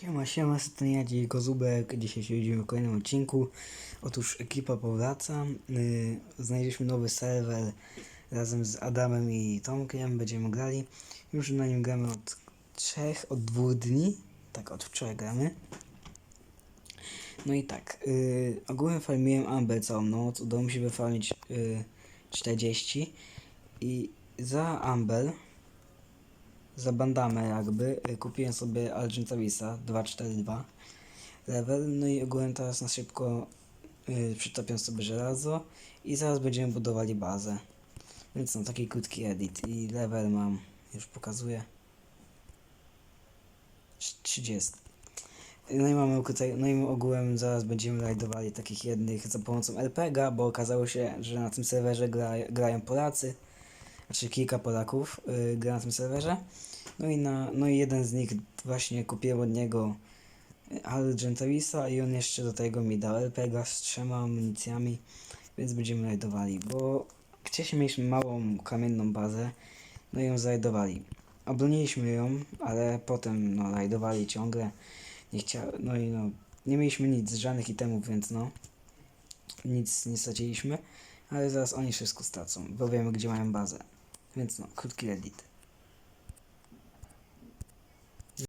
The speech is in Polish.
Siema, siema, to ja Kozubek. Dzisiaj się widzimy w kolejnym odcinku. Otóż ekipa powraca. Yy, znaleźliśmy nowy serwer razem z Adamem i Tomkiem. Będziemy grali. Już na nim gramy od trzech, od dwóch dni. Tak, od wczoraj gramy. No i tak, yy, ogólnie farmiłem Amber całą noc. Udało mi się wyfarmić yy, 40. I za Amber za bandamę jakby y, kupiłem sobie Algentawisa 242 level, no i ogólnie teraz na szybko y, przytopię sobie żelazo i zaraz będziemy budowali bazę. Więc no taki krótki edit i level mam, już pokazuję 30. No i mamy tutaj, no i ogółem zaraz będziemy rajdowali takich jednych za pomocą LPG, bo okazało się, że na tym serwerze gra, grają Polacy, znaczy kilka Polaków y, gra na tym serwerze. No i, na, no i jeden z nich właśnie kupiłem od niego Argentawisa i on jeszcze do tego mi dał LPG z trzema amunicjami, więc będziemy rajdowali, bo wcześniej mieliśmy małą kamienną bazę, no i ją zarajdowali. Obroniliśmy ją, ale potem no rajdowali ciągle, nie chcia, no i no nie mieliśmy nic, żadnych itemów, więc no nic nie straciliśmy, ale zaraz oni wszystko stracą, bo wiemy gdzie mają bazę. Więc no, krótki edit.